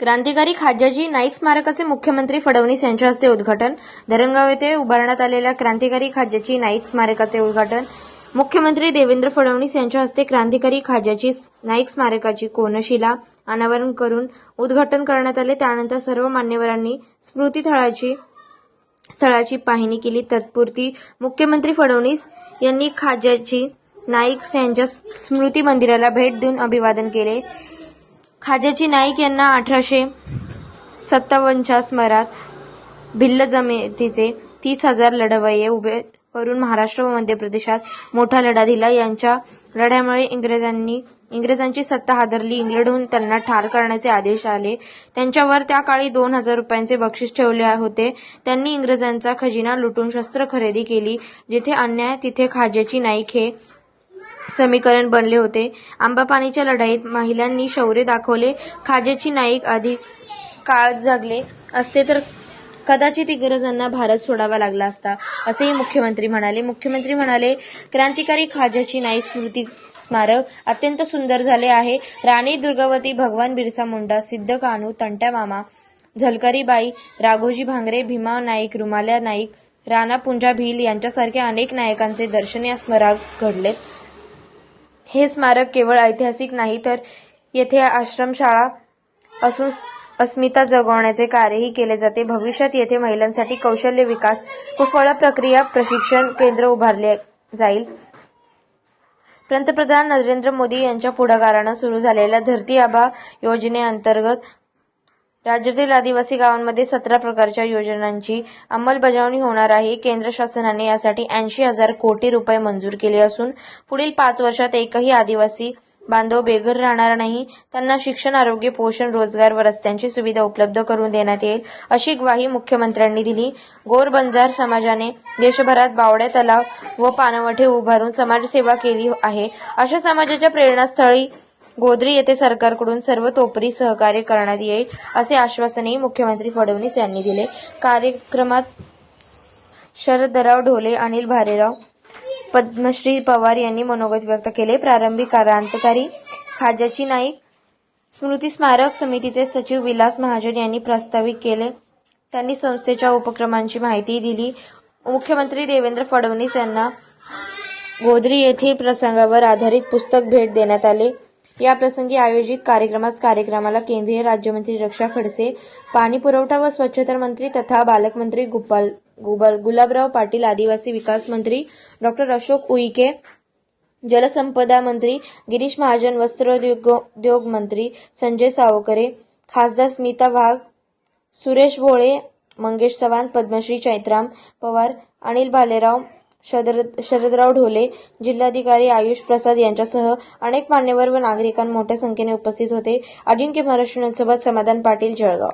क्रांतिकारी खाज्याजी नाईक स्मारकाचे मुख्यमंत्री फडणवीस यांच्या हस्ते उद्घाटन. धरणगाव येथे उभारण्यात आलेल्या क्रांतिकारी खाज्याजी नाईक स्मारकाचे उद्घाटन. मुख्यमंत्री देवेंद्र फडणवीस यांच्या हस्ते क्रांतिकारी खाज्याजी नाईक स्मारकाची कोनशिला अनावरण करून उद्घाटन करण्यात आले. त्यानंतर सर्व मान्यवरांनी स्मृतीथळाची स्थळाची पाहणी केली. तत्पुरती मुख्यमंत्री फडणवीस यांनी खाज्याजी नाईक यांच्या स्मृती मंदिराला भेट देऊन अभिवादन केले. खाजाजी नाईक यांना अठराशे सत्तावन्नच्या स्मरात भिल्ल जमेतीचे तीस हजार लढवये उभे करून महाराष्ट्र व मध्य प्रदेशात मोठा लढा दिला. यांच्या लढ्यामुळे इंग्रजांनी इंग्रजांची सत्ता हादरली. इंग्लंडहून त्यांना ठार करण्याचे आदेश आले. त्यांच्यावर त्या काळी दोन हजार रुपयांचे बक्षीस ठेवले होते. त्यांनी इंग्रजांचा खजिना लुटून शस्त्र खरेदी केली. जिथे अन्याय तिथे खाज्याची नाईक हे समीकरण बनले होते. आंबापाणीच्या लढाईत महिलांनी शौर्य दाखवले. खाजेची नाईक अधिक काळ जगले असते तर कदाचित इंग्रजांना भारत सोडावा लागला असता असेही मुख्यमंत्री म्हणाले. मुख्यमंत्री म्हणाले क्रांतिकारी खाजाची नाईक स्मृती स्मारक अत्यंत सुंदर झाले आहे. राणी दुर्गावती भगवान बिरसा मुंडा सिद्ध कानू तंट्या मामा झलकरीबाई राघोजी भांगरे भीमा नाईक रुमाल्या नाईक राणा पुंजा भील यांच्यासारख्या अनेक नायकांचे दर्शन या स्मारक घडले. हे स्मारक केवळ ऐतिहासिक नाही तर येथे आश्रमशाळा असून अस्मिता जगवण्याचे कार्यही केले जाते. भविष्यात येथे महिलांसाठी कौशल्य विकास व फळ प्रक्रिया प्रशिक्षण केंद्र उभारले जाईल. पंतप्रधान नरेंद्र मोदी यांच्या पुढाकारानं सुरू झालेल्या धरती आबा योजनेअंतर्गत राज्यातील आदिवासी गावांमध्ये सतरा प्रकारच्या योजनांची अंमलबजावणी होणार आहे. केंद्र शासनाने यासाठी ऐंशी हजार कोटी रुपये मंजूर केले असून पुढील पाच वर्षात एकही आदिवासी बांधव बेघर राहणार नाही. त्यांना शिक्षण आरोग्य पोषण रोजगार व रस्त्यांची सुविधा उपलब्ध करून देण्यात येईल अशी ग्वाही मुख्यमंत्र्यांनी दिली. गोरबंजार समाजाने देशभरात बावड्या तलाव व पानवठे उभारून समाजसेवा केली आहे. अशा समाजाच्या प्रेरणास्थळी गोद्री येथे सरकारकडून सर्व तोपरी सहकार्य करण्यात येईल असे आश्वासनही मुख्यमंत्री फडणवीस यांनी दिले. कार्यक्रमात शरदराव ढोले अनिल भारेराव पद्मश्री पवार यांनी मनोगत व्यक्त केले. प्रारंभी क्रांतकारी खाज्याची नाईक स्मृती स्मारक समितीचे सचिव विलास महाजन यांनी प्रस्तावित केले. त्यांनी संस्थेच्या उपक्रमांची माहिती दिली. मुख्यमंत्री देवेंद्र फडणवीस यांना गोदरी येथील प्रसंगावर आधारित पुस्तक भेट देण्यात आले. या प्रसंगी आयोजित कार्यक्रमास कार्यक्रमाला केंद्रीय राज्यमंत्री रक्षा खडसे पाणी पुरवठा व स्वच्छता मंत्री तथा बालकमंत्री गुपाल गुबल गुलाबराव पाटील आदिवासी विकास मंत्री डॉक्टर अशोक उईके जलसंपदा मंत्री गिरीश महाजन वस्त्रोद्योग मंत्री संजय सावकरे खासदार स्मिता वाघ सुरेश भोळे मंगेश चव्हाण पद्मश्री चैत्राम पवार अनिल भालेराव शरद शरदराव ढोले जिल्हाधिकारी आयुष प्रसाद यांच्यासह अनेक मान्यवर व नागरिकां मोठ्या संख्येने उपस्थित होते. अजिंक्य महाराष्ट्र समाधान पाटील जळगाव.